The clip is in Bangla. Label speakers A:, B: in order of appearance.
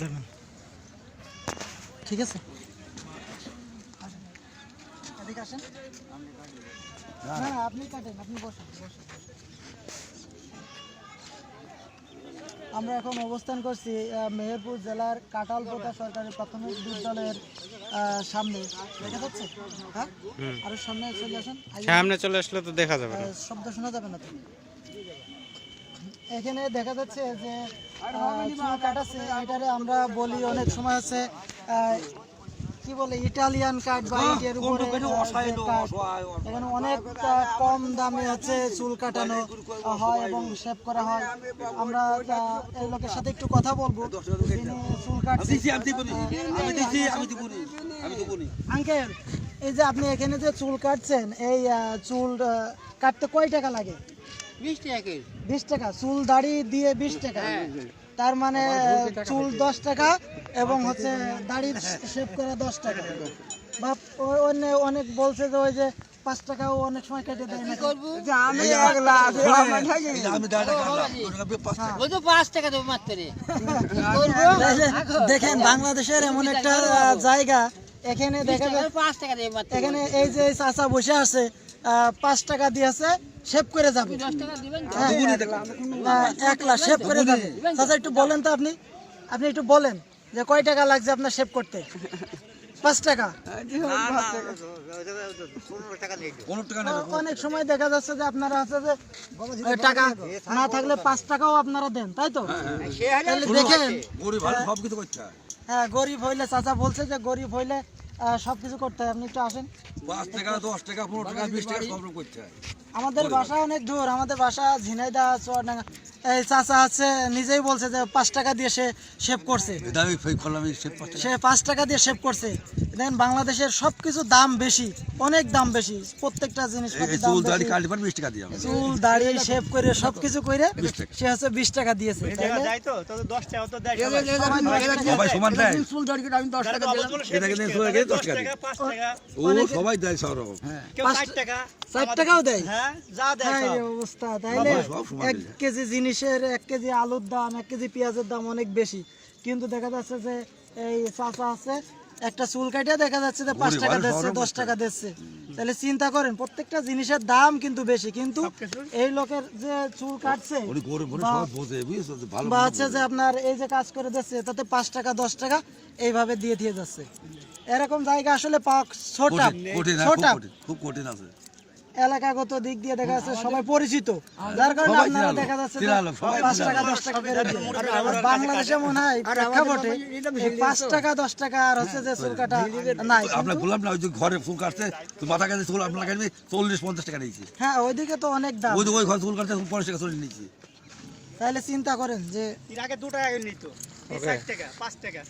A: দেবেন। ঠিক আছে? আমরা এখন অবস্থান করছি মেহেরপুর জেলার কাটালপোতা সরকারি প্রাথমিক বিদ্যালয়ের সামনে। দেখা যাচ্ছে? হ্যাঁ? আরও সামনে চলে আসেন।
B: সামনে চলে আসলে তো দেখা যাবে
A: শব্দ শোনা যাবে না তো? এখানে দেখা যাচ্ছে যে চুল কাটাচ্ছে এটারে আমরা বলি অনেক সময় আছে কি বলে ইটালিয়ান কাট বা ইটের উপরে আহ, যে কাট, এখানে অনেক কম দামে হচ্ছে চুল কাটানো হয় এবং শেভ করা হয়। আমরা এই লোকের সাথে একটু কথা বলব। চুল কাটছে আঙ্কেল এই যে আপনি এখানে যে চুল কাটছেন এই চুল কাটতে কয় টাকা লাগে? বিশ টাকা চুল দাড়ি দিয়ে বিশ টাকা। তার মানে চুল দশ টাকা এবং হচ্ছে দাড়ি শেভ করা দশ টাকা। বা অন্য- অনেক বলছে যে ওই যে পাঁচ টাকাও অনেক সময় কেটে দেয় না। আমি দেখেন বাংলাদেশের এমন একটা জায়গা এখানে দেখা যায়
C: পাঁচ টাকা মাত্র
A: এখানে এই যে চাচা বসে আছে পাঁচ টাকা দিয়েছে শেভ করে যাবে।
C: দশ টাকা দিবেন
A: হ্যাঁ, এক লাখ শেভ করে যাবে। চাচা একটু বলেন তো আপনি। আপনি একটু বলেন যে কয় টাকা লাগছে আপনার শেভ করতে? পাঁচ টাকা। অনেক সময় দেখা যাচ্ছে যে আপনারা আছে যে টাকা না থাকলে পাঁচ টাকাও আপনারা দেন তাই তো? দেখেন। হ্যাঁ গরিব হইলে চাচা বলছে যে গরিব হইলে সব কিছু করতে হয়। আপনি একটু আসেন।
D: পাঁচ টাকা দশ টাকা পনেরো টাকা বিশ টাকা সব রকম করতে হয়।
A: আমাদের বাসা অনেক দূর আমাদের বাসা ঝিনাইদা চুয়াডাঙ্গা। এই চাচা আছে নিজেই বলছে যে পাঁচ টাকা দিয়ে সে শেভ করছে।
D: সে পাঁচ টাকা
A: দিয়ে শেভ করছে। দেখেন বাংলাদেশের সব কিছু দাম বেশি অনেক দাম বেশি প্রত্যেকটা জিনিস
D: চুল দাড়ি কাটলে পর বিশ টাকা দিয়ে
A: চুল দাড়ি শেভ করে সবকিছু করে
D: টাকা।
A: সে হচ্ছে বিশ টাকা দিয়েছে
D: সবাই সমান দেয় এটা কিন্তু চলে গেলে দশ টাকা। দিই। ও সবাই দেয় সব রকম।
A: ষাট টাকাও দেয়। হায়
D: সব। দেয়।
A: কেজি জিনিসের এক কেজি আলুর দাম এক কেজি পেঁয়াজের দাম অনেক বেশি। কিন্তু দেখা যাচ্ছে যে এই চাচা আছে একটা চুল কাটিয়া দেখা যাচ্ছে যে পাঁচ টাকা দিচ্ছে দশ টাকা দিচ্ছে। তাহলে চিন্তা করেন প্রত্যেকটা জিনিসের দাম কিন্তু বেশি কিন্তু এই লোকের যে চুল কাটছে বা- হচ্ছে যে আপনার এই যে কাজ করে দিচ্ছে তাতে পাঁচ টাকা দশ টাকা এইভাবে দিয়ে দিয়ে যাচ্ছে। এরকম জায়গা আসলে পাওয়া ছোট।
D: হ্যাঁ,
A: ছোট।
D: খুব কঠিন আছে।
A: এলাকাগত দিক দিয়ে দেখা যাচ্ছে সবাই পরিচিত। যার কারণে আপনারা দেখা যাচ্ছে পাঁচ টাকা দশ টাকা করে দিয়ে। আর বাংলাদেশে মনে হয় প্রেক্ষাপটে পাঁচ টাকা দশ টাকা আর হচ্ছে যে চুল কাটা নাই
D: আপনার বললাম না ওই যে ঘরে ফুল কাটছে তো মাথা কাটছে চুল আপনার কাটবে চল্লিশ পঞ্চাশ টাকা নিয়েছি।
A: হ্যাঁ ওইদিকে তো অনেক দাম।
D: ওই ওই ঘরে চুল কাটছে পঞ্চাশ টাকা চলে নিয়েছি।
A: তাহলে চিন্তা করেন যে
E: আগে দু টাকা নিত এই ষাট টাকা পাঁচ টাকা